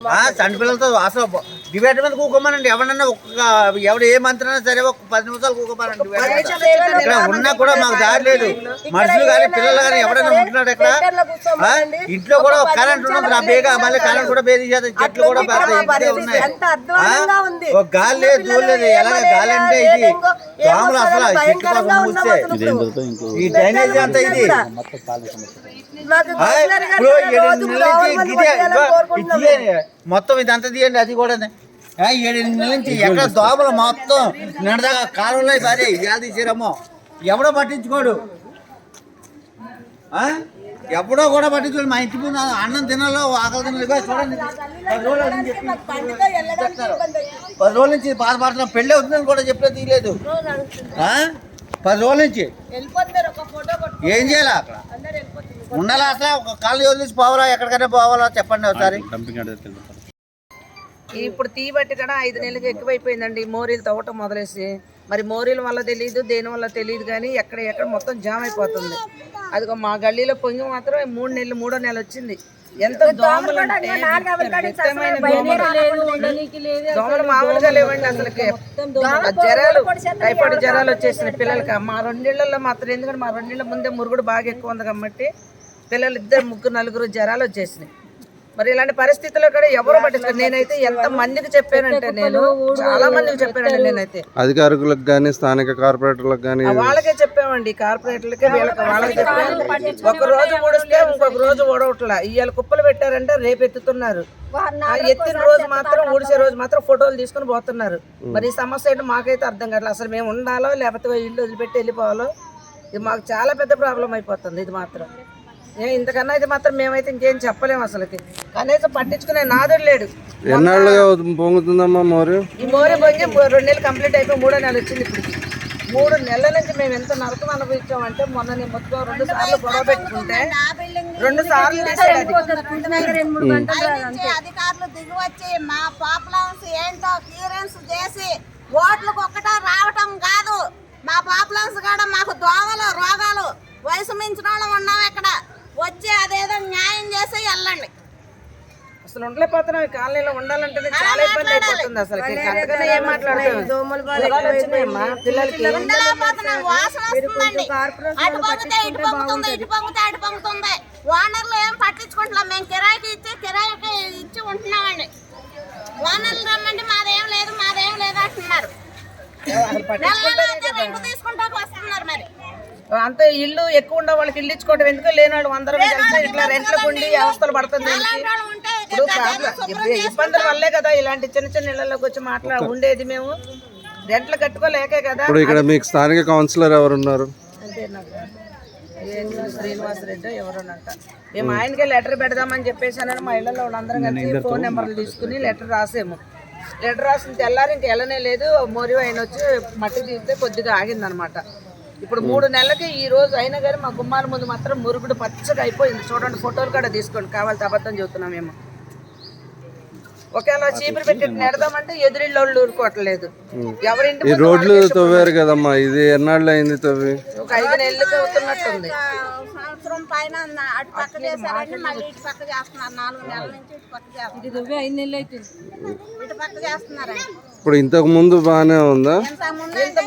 ఆ, చంటి పిల్లలతో అసలు డిబేట్ మీద కూకోమనండి. ఎవరన్నా ఒక్క ఎవడు ఏ మంత్రి అయినా సరే ఒక పది నిమిషాలు కూకోమనండి. ఇక్కడ ఉన్నా కూడా మాకు దారి లేదు. మనుషులు కానీ పిల్లలు కానీ ఎవరైనా ఉంటున్నాడు ఇక్కడ? ఇంట్లో కూడా ఒక కరెంట్ ఉన్నది నా బేగా మళ్ళీ కరెంట్ కూడా బేది చేత చెట్లు కూడా ఉన్నాయి. ఒక గాలి లేదు దూరం లేదు. ఎలాగ గాలి అంటే ఇది. దోమలు అసలు చెట్టు కోసం ఈ డ్రైనేజ్ అంతా ఇది. నుంచి మొత్తం ఇదంతా తీయండి అది కూడా. ఏడు నెలల నుంచి ఎక్కడ దోమలు మొత్తం నిన్నదాకా కాలువలో సరే ఇవాళ తీసారమ్మో. ఎవడో పట్టించుకోడు? ఎప్పుడో కూడా పట్టించుకోడు. మా ఇంటి ముందు అన్నం తినాలో ఆకలి తినాలి చూడండి. పది రోజులు అయ్యింది. పది రోజుల నుంచి బాధపడుతున్నాం పెళ్ళి అవుతుందని కూడా చెప్పే తీయలేదు? పది రోజుల నుంచి. ఏం చేయాలి అక్కడ? ఉండాలా అసలు? ఒక కాళ్ళు వదిలేసి పోవాలా? ఎక్కడికైనా పోవాలా? చెప్పండి ఒకసారి. ఇప్పుడు తీబట్టి కూడా ఐదు నెలలకు ఎక్కువైపోయిందండి. మోరీలు తవ్వటం మొదలేసి. మరి మోరీల వల్ల తెలియదు దేని వల్ల తెలియదు కానీ ఎక్కడ ఎక్కడ మొత్తం జామ్ అయిపోతుంది. అదిగో మా గల్లీలో పొంగి మాత్రం మూడు నెలలు మూడో నెల వచ్చింది. ఎంత దోమలు అంటే దోమలు. మామూలుగా లేవండి అసలుకి. జ్వరాలు టైఫాయిడ్ జ్వరాలు వచ్చేసినాయి పిల్లలకి. మా రెండేళ్ళలో మాత్రం ఎందుకంటే మా రెండేళ్ళ ముందే మురుగుడు బాగా ఎక్కువ ఉంది కాబట్టి పిల్లలు ఇద్దరు ముగ్గురు నలుగురు జ్వరాలు వచ్చేసినాయి. మరి ఇలాంటి పరిస్థితుల్లో కూడా ఎవరు పట్టించుకోరు. నేనైతే ఎంత మందికి చెప్పానంటే నేను చాలా మందికి చెప్పానండి నేనైతే. అధికారులకు కానీ స్థానిక కార్పొరేటర్లకు కానీ వాళ్ళకే చెప్పామండి. కార్పొరేటర్లకి వీళ్ళకి వాళ్ళకి చెప్పాము ఒక రోజు ఊడిస్తే ఇంకొక రోజు ఊడవట్లా. ఇవాళ కుప్పలు పెట్టారంటే రేపు ఎత్తుతున్నారు. ఆ ఎత్తిన రోజు మాత్రం ఊడిసే రోజు మాత్రం ఫోటోలు తీసుకుని పోతున్నారు. మరి ఈ సమస్య ఏంటో మాకైతే అర్థం కావట్లేదు. అసలు మేము ఉండాలో లేకపోతే ఇల్లు వదిలిపెట్టి వెళ్ళిపోవాలో? ఇది మాకు చాలా పెద్ద ప్రాబ్లం అయిపోతుంది. ఇది మాత్రం. ఇంతకన్నా ఇది మాత్రం మేమైతే ఇంకేం చెప్పలేము అసలుకి. కనీసం పట్టించుకునే నాదుడు లేడు. ఎన్నాళ్ళుగా పొంగుతుందమ్మా మోరు? ఈ మోరి పొంగి రెండు నెలలు కంప్లీట్ అయిపోయి మూడో నెల వచ్చింది ఇప్పుడు. మూడు నెలల నుంచి మేము ఎంత నరకం అనుభవించామంటే మొన్న నేను మొత్తం రెండు సార్లు గొడవ పెట్టుకుంటే రెండు సార్లు అధికారులు మా పాపులన్స్ ఏంటో క్లియరెన్స్ చేసి ఓట్లకు ఒక్కట రావటం కాదు. మా పాపులన్స్ కూడా మాకు దోమలు రోగాలు వయసు మించిన వాళ్ళం ఉన్నాం వచ్చి అదేదో న్యాయం చేసి వెళ్ళండి. అసలు ఉండలేకపోతున్నాం ఈ కాలనీలో ఉండాలంటేనే చాలా ఇబ్బంది అయిపోతుంది అసలు ఏం పిల్లలకి ఉండలేకపోతున్నాం. వాసన వస్తుందండి. అటు పొంగితే ఇటు పొంగుతుంది ఇటు పొంగితే అటు పొంగుతుంది ఓనర్లు ఏం పట్టించుకుంటున్నాం మేము కిరాయికి ఇచ్చి కిరాయికి ఇచ్చి ఉంటున్నామండి. ఓనర్లు రమ్మంటే మాదేం లేదు మాదేం లేదు అంటున్నారు. తీసుకుంటాకు వస్తున్నారు మరి. అంత ఇల్లు ఎక్కువ ఉన్న వాళ్ళకి ఇల్లు ఇచ్చుకోవడం ఎందుకు? లేనాడు అందరం కలిసి ఇట్లా రెంట్లకు ఉండి అవస్థలు పడుతుంది వాళ్ళు ఇప్పుడు ఇబ్బందుల వల్లే కదా ఇలాంటి చిన్న చిన్న ఇళ్ళలోకి వచ్చి మాట్లా ఉండేది మేము. రెంట్లు కట్టుకోలేకే కదా. ఇప్పుడు ఇక్కడ మీకు స్థానిక కౌన్సిలర్ ఎవరు ఉన్నారు అంతే నాకు ఏం శ్రీనివాస్ రెడ్డి ఎవరోనంట. మేము ఆయనకే లెటర్ పెడదామని చెప్పేసి అని మా ఇళ్ళలో అందరం కలిసి ఫోన్ నెంబర్లు తీసుకుని లెటర్ రాసాము. లెటర్ రాసిన తెల్లారి ఇంక వెళ్ళనే లేదు. మోరి ఆయన వచ్చి మట్టి తీస్తే కొద్దిగా ఆగిందనమాట. ఇప్పుడు మూడు నెలలకి ఈ రోజు అయినా కానీ మా గుమ్మాల ముందు మాత్రం మురుగుడు పచ్చగా అయిపోయింది. చూడండి ఫోటోలు కూడా తీసుకోండి. కావాలి అబద్ధం చెబుతున్నాం మేము. ఒకవేళ చీపురు పెట్టి నెడదామంటే ఎదురిళ్ళు వాళ్ళు ఊరుకోవట్లేదు ఎవరింటి రోడ్లు తవ్వారు కదమ్మా. ఇది ఎన్నాళ్ళు అయింది తవ్వి? ఒక ఐదు నెలలకి అవుతున్నట్టుంది. ఆ, సంవత్సరం పైన ఉన్న అటు పక్క చేశారండి మళ్ళీ ఇటు పక్క చేస్తున్నారు. నాలుగు నెలల నుంచి ఇటు పక్క చేస్తున్నారు. ఇటు పక్క చేస్తున్నారండి ఇప్పుడు ఇంతకు ముందు బాగానే ఉందా? ఇంత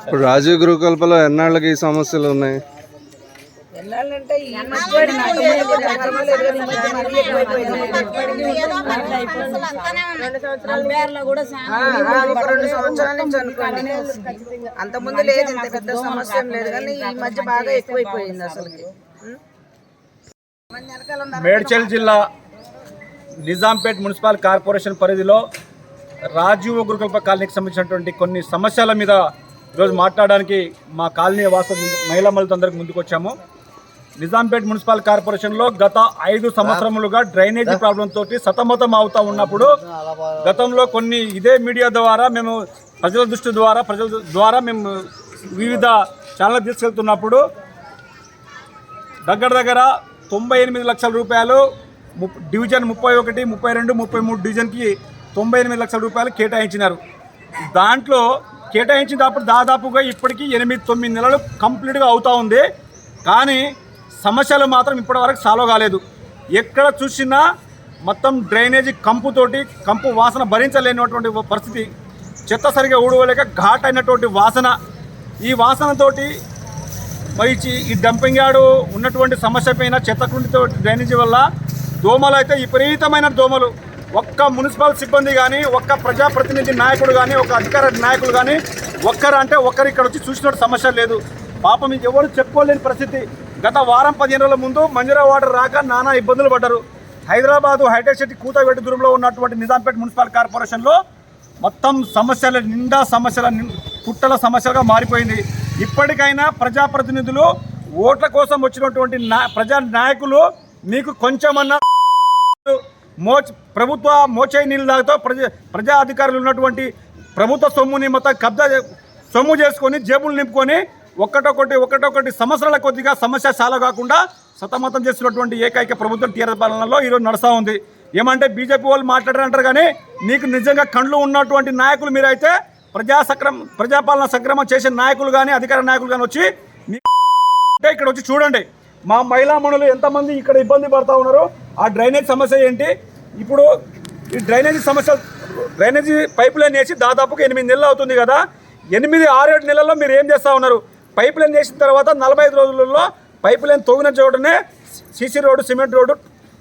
ఇప్పుడు రాజీవ్ గృహకల్పలో ఎన్నాళ్ళకి ఈ సమస్యలు ఉన్నాయి? రెండు సంవత్సరాల నుంచి అనుకోండి అంత ముందు లేదు ఇంత పెద్ద సమస్య లేదు కానీ ఈ మధ్య బాగా ఎక్కువైపోయింది అసలు మేడ్చల్ జిల్లా నిజాంపేట్ మున్సిపల్ కార్పొరేషన్ పరిధిలో రాజీవ్ గురుకల్ప కాలనీకి సంబంధించినటువంటి కొన్ని సమస్యల మీద ఈరోజు మాట్లాడడానికి మా కాలనీ వాసు మహిళా మహిళలందరికీ ముందుకొచ్చాము నిజాంపేట్ మున్సిపల్ కార్పొరేషన్లో గత ఐదు సంవత్సరములుగా డ్రైనేజీ ప్రాబ్లంతో తోటి సతమతం అవుతూ ఉన్నప్పుడు గతంలో కొన్ని ఇదే మీడియా ద్వారా మేము ప్రజల దృష్టి ద్వారా ప్రజల ద్వారా మేము వివిధ ఛానల్ తీసుకెళ్తున్నప్పుడు దగ్గర దగ్గర తొంభై ఎనిమిది లక్షల రూపాయలు ముప్ డివిజన్ ముప్పై ఒకటి ముప్పై రెండు ముప్పై మూడు డివిజన్కి తొంభై ఎనిమిది లక్షల రూపాయలు కేటాయించినారు. దాంట్లో కేటాయించినప్పుడు దాదాపుగా ఇప్పటికీ ఎనిమిది తొమ్మిది నెలలు కంప్లీట్గా అవుతూ ఉంది. కానీ సమస్యలు మాత్రం ఇప్పటివరకు సాల్వ్ కాలేదు. ఎక్కడ చూసినా మొత్తం డ్రైనేజీ కంపుతోటి కంపు వాసన భరించలేనటువంటి పరిస్థితి. చెత్త సరిగా ఊడవలేక ఘాట్ అయినటువంటి వాసన. ఈ వాసనతోటి మరి ఈ- డంపింగ్ యార్డు ఉన్నటువంటి సమస్య పైన చెత్తకుండితో డ్రైనేజీ వల్ల దోమలు అయితే విపరీతమైన దోమలు. ఒక్క మున్సిపల్ సిబ్బంది కానీ ఒక్క ప్రజాప్రతినిధి నాయకుడు కానీ ఒక అధికార నాయకులు కానీ ఒక్కరు అంటే ఒక్కరు ఇక్కడ వచ్చి చూసినట్టు సమస్య లేదు. పాపం మీకు ఎవరు చెప్పుకోలేని పరిస్థితి. గత వారం పదిహేను రోజుల ముందు మంజురా వాటర్ రాక నానా ఇబ్బందులు పడ్డారు. హైదరాబాదు హైటెక్ సిటీ కూతవేటి దూరంలో ఉన్నటువంటి నిజాంపేట మున్సిపల్ కార్పొరేషన్లో మొత్తం సమస్యల నిండా సమస్యల పుట్టల సమస్యలుగా మారిపోయింది. ఇప్పటికైనా ప్రజాప్రతినిధులు ఓట్ల కోసం వచ్చినటువంటి నా ప్రజా నాయకులు మీకు కొంచెమన్నా మోచ ప్రభుత్వ మోచే నీళ్ళతో ప్రజా ప్రజా అధికారులు ఉన్నటువంటి ప్రభుత్వ సొమ్ముని మొత్తం కబ్జా సొమ్ము చేసుకొని జేబులు నింపుకొని ఒకటొకటి ఒకటొకటి సంవత్సరాల కొద్దిగా సమస్య చాలా కాకుండా సతమతం చేస్తున్నటువంటి ఏకైక ప్రభుత్వం టీఆర్ఎస్ పాలనలో ఈరోజు నడుస్తూ ఉంది. ఏమంటే బీజేపీ వాళ్ళు మాట్లాడారంటారు కానీ నీకు నిజంగా కండ్లు ఉన్నటువంటి నాయకులు మీరైతే ప్రజా సక్రమ ప్రజాపాలన సక్రమం చేసిన నాయకులు కానీ అధికార నాయకులు కానీ వచ్చి అంటే ఇక్కడ వచ్చి చూడండి. మా మహిళా మనులు ఎంతమంది ఇక్కడ ఇబ్బంది పడతా ఉన్నారో ఆ డ్రైనేజ్ సమస్య ఏంటి? ఇప్పుడు ఈ డ్రైనేజీ సమస్య డ్రైనేజీ పైప్ లైన్ వేసి దాదాపుగా ఎనిమిది నెలలు అవుతుంది కదా. ఎనిమిది ఆరేడు నెలల్లో మీరు ఏం చేస్తూ ఉన్నారు? పైప్ లైన్ చేసిన తర్వాత నలభై ఐదు రోజులలో పైప్ లైన్ తొగిన చోటనే సీసీ రోడ్డు సిమెంట్ రోడ్డు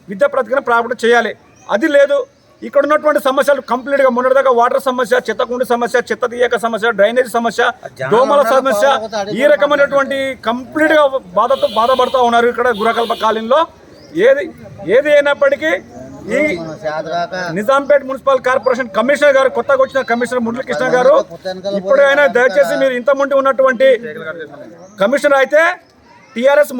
విద్యా ప్రతికరణ ప్రాపర్టీ చేయాలి. అది లేదు. ఇక్కడ ఉన్నటువంటి సమస్యలు కంప్లీట్గా మొన్నటిదాకా వాటర్ సమస్య చెత్త కుండి సమస్య చెత్త తీయక సమస్య డ్రైనేజ్ సమస్య దోమల సమస్య ఈ రకమైనటువంటి కంప్లీట్గా బాధతో బాధపడుతూ ఉన్నారు ఇక్కడ గురకల్ప కాలనీలో ఏది ఏది అయినప్పటికీ ఈ నిజాంపేట్ మున్సిపల్ కార్పొరేషన్ కమిషనర్ గారు కొత్తగా వచ్చిన కమిషనర్ మురళీకృష్ణ గారు ఇప్పుడైనా దయచేసి మీరు ఇంత ముందు ఉన్నటువంటి కమిషనర్ అయితే టీఆర్ఎస్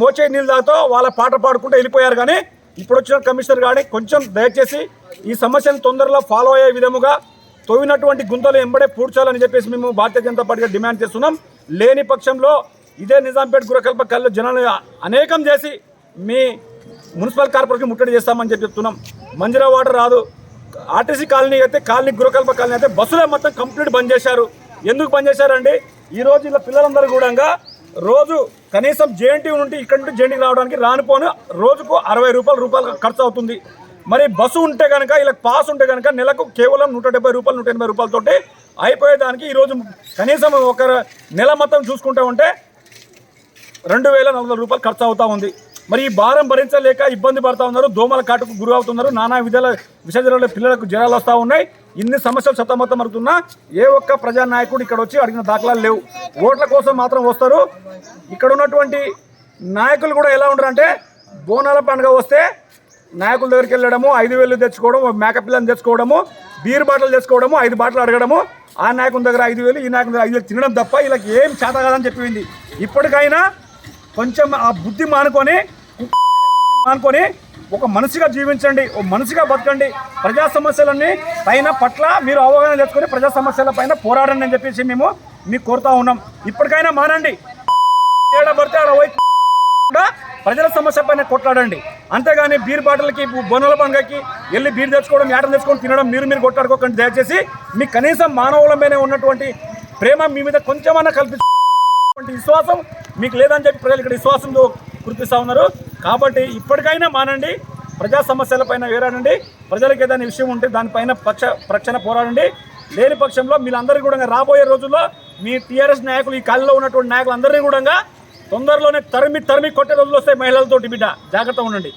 మోచే నీళ్ళు దాతో వాళ్ళ పాట పాడుకుంటూ వెళ్ళిపోయారు కానీ ఇప్పుడు వచ్చిన కమిషనర్ కానీ కొంచెం దయచేసి ఈ సమస్యను తొందరలో ఫాలో అయ్యే విధముగా తవ్వినటువంటి గుంతలు ఎంబడే పూడ్చాలని చెప్పేసి మేము భారతీయ జనతా పార్టీగా డిమాండ్ చేస్తున్నాం. లేని పక్షంలో ఇదే నిజాంపేట్ గురకల్ప కళ్ళు జనాలు అనేకం చేసి మీ మున్సిపల్ కార్పొరేషన్ ముట్టడి చేస్తామని చెప్పి చెప్తున్నాం. మంజీరా వాటర్ రాదు. ఆర్టీసీ కాలనీ అయితే కాలనీ గురకల్ప కాలనీ అయితే బస్సులే మొత్తం కంప్లీట్ బంద్ చేశారు. ఎందుకు బంద్ చేశారండి? ఈ ఇలా పిల్లలందరూ కూడా రోజు కనీసం జేఎన్టీ నుండి ఇక్కడ నుండి జేఎన్టీకి రావడానికి రానిపోను రోజుకు అరవై రూపాయలు రూపాయలు ఖర్చు అవుతుంది. మరి బస్సు ఉంటే కనుక ఇలా పాస్ ఉంటే కనుక నెలకు కేవలం నూట డెబ్బై రూపాయలు నూట ఎనభై రూపాయలతోటి అయిపోయేదానికి ఈరోజు కనీసం ఒక నెల మొత్తం చూసుకుంటా ఉంటే రెండు వేల నలభై రూపాయలు ఖర్చు అవుతా ఉంది. మరి ఈ భారం భరించలేక ఇబ్బంది పడతా ఉన్నారు దోమల కాటుకు గురి అవుతున్నారు నానా విధాల విసర్జనలో పిల్లలకు జ్వరాలు వస్తూ ఉన్నాయి. ఇన్ని సమస్యలు సతమతం అవుతున్నా ఏ ఒక్క ప్రజా నాయకుడు ఇక్కడ వచ్చి అడిగిన దాఖలాలు లేవు. ఓట్ల కోసం మాత్రం వస్తారు. ఇక్కడ ఉన్నటువంటి నాయకులు కూడా ఎలా ఉంటారంటే బోనాల పండుగ వస్తే నాయకుల దగ్గరికి వెళ్ళడము ఐదు వేలు తెచ్చుకోవడం మేకప్ పిల్లని తెచ్చుకోవడము బీర్ బాటిల్ తెచ్చుకోవడము ఐదు బాటిల్ అడగడము. ఆ నాయకుని దగ్గర ఐదు వేలు ఈ నాయకుని దగ్గర ఐదు వేలు తినడం తప్ప వీళ్ళకి ఏం చేత కాదని చెప్పింది ఇప్పటికైనా కొంచెం ఆ బుద్ధి మానుకొని అనుకొని ఒక మనిషిగా జీవించండి ఒక మనిషిగా బతకండి. ప్రజా సమస్యలన్నీ పైన పట్ల మీరు అవగాహన తెచ్చుకొని ప్రజా సమస్యల పైన పోరాడండి అని చెప్పేసి మేము మీకు కోరుతా ఉన్నాం. ఇప్పటికైనా మానండి ఏడ పడితే ఆడ పోయి ప్రజల సమస్య పైన కొట్లాడండి. అంతేగాని బీర్ బాటిల్కి బొనల పండుగకి వెళ్ళి బీర్ తెచ్చుకోవడం యాటలు తెచ్చుకొని తినడం మీరు మీరు కొట్లాడుకోకండి. దయచేసి మీ కనీసం మానవుల ఉన్నటువంటి ప్రేమ మీ మీద కొంచెమన్నా కల్పించుకుంటే విశ్వాసం మీకు లేదని చెప్పి ప్రజలు ఇక్కడ విశ్వాసంతో గుర్తిస్తూ ఉన్నారు. కాబట్టి ఇప్పటికైనా మానండి. ప్రజా సమస్యల పైన వేరాడండి. ప్రజలకు ఏదైనా విషయం ఉంటే దానిపైన పక్ష ప్రక్షణ పోరాడండి. లేని పక్షంలో మీరందరూ కూడా రాబోయే రోజుల్లో మీ టీఆర్ఎస్ నాయకులు ఈ కాలంలో ఉన్నటువంటి నాయకులు అందరినీ కూడా తొందరలోనే తరిమి తరిమి కొట్టే రోజులు వస్తాయి మహిళలతోటి బిడ్డ. జాగ్రత్త ఉండండి.